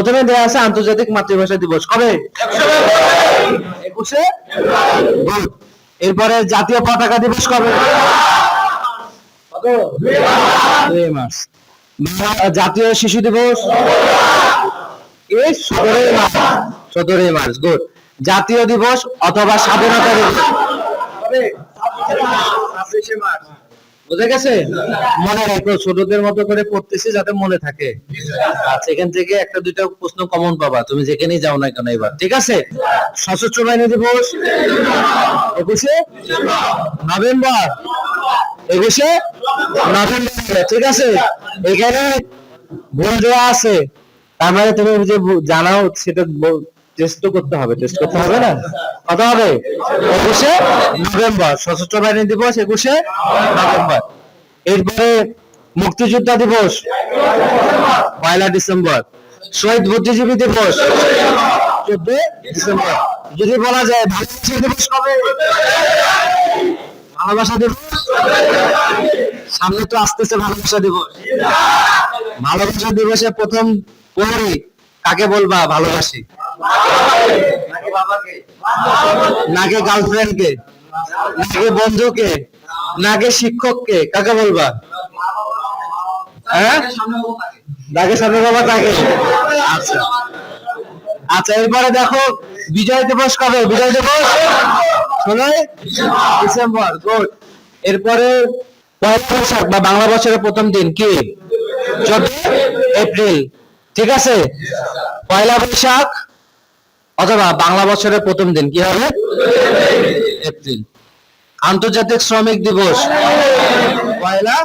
প্রথমে দেওয়া আছে আন্তর্জাতিক মাতৃভাষা দিবস। কবে? একুশে? এরপরে জাতীয় পতাকা দিবস কবে? দুই মার্চ জাতীয় শিশু দিবস? এই সতেরোই মার্চ। সতেরোই মার্চ গুড। জাতীয় দিবস অথবা স্বাধীনতা দিবস। ছাব্বিশে মার্চ। বুঝে গেছে? মনে রেখো, ছোটদের মতো করে পড়তেছি যাতে মনে থাকে। আচ্ছা থেকে একটা দুইটা প্রশ্ন কমন পাবা, তুমি যেখানেই যাও না কেন এবার, ঠিক আছে? সশস্ত্র বাহিনী দিবস, একুশে নভেম্বর একুশে নভেম্বর, ঠিক আছে? এখানে ভুল দেওয়া আছে, তার মানে তুমি যে জানাও, সেটা টেস্ট করতে হবে টেস্ট করতে হবে না? কত হবে? একুশে নভেম্বর সশস্ত্র বাহিনী দিবস একুশে নভেম্বর। এরপরে মুক্তিযোদ্ধা দিবস পয়লা ডিসেম্বর। শহীদ বুদ্ধিজীবী দিবস চোদ্দ ডিসেম্বর। যদি বলা যায় ভালোবাসা দিবস কবে? ভালোবাসা দিবস? সামনে তো আসতেছে ভালোবাসা দিবস। ভালোবাসা দিবসে প্রথম প্রহরী কাকে বলবা? ভালোবাসি। নাকি বাবাকে নাকি গার্লফ্রেন্ডকে নাকি বন্ধুকে, নাকি শিক্ষককে, কাকে বলবা? হ্যাঁ? ডাকে সামনে বাবা তাকে আচ্ছা। আচ্ছা এরপরে দেখো, বিজয় দিবস কবে? বিজয় দিবস? ষোলোই ডিসেম্বর গুড এরপরে পয়লা বৈশাখ বা বাংলা বছরের প্রথম দিন কি? চোদ্দ এপ্রিল, ঠিক আছে? পয়লা বৈশাখ অথবা বাংলা বছরের প্রথম দিন, কি হবে? এপ্রিল। আন্তর্জাতিক শ্রমিক দিবস। পয়লা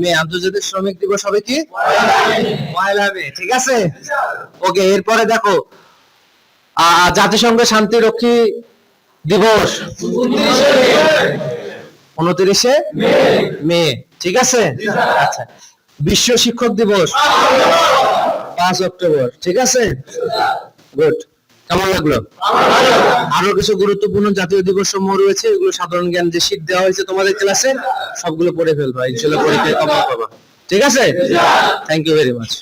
মে। আন্তর্জাতিক শ্রমিক দিবস হবে কি? পয়লা মে, ঠিক আছে? ওকে, এরপরে দেখো জাতিসংঘ শান্তিরক্ষী দিবস। উনত্রিশে মে, ঠিক আছে? আচ্ছা বিশ্ব শিক্ষক দিবস, পাঁচ অক্টোবর, ঠিক আছে? গুড। কেমন লাগল? আরও কিছু গুরুত্বপূর্ণ জাতীয় দিবস সমূহ রয়েছে, এগুলো সাধারণ জ্ঞান যে শীত দেওয়া হয়েছে তোমাদের ক্লাসে সবগুলো পড়ে ফেলবা, ইনশাল্লাহ পরীক্ষায় কমন পাবা ঠিক আছে? Thank you very much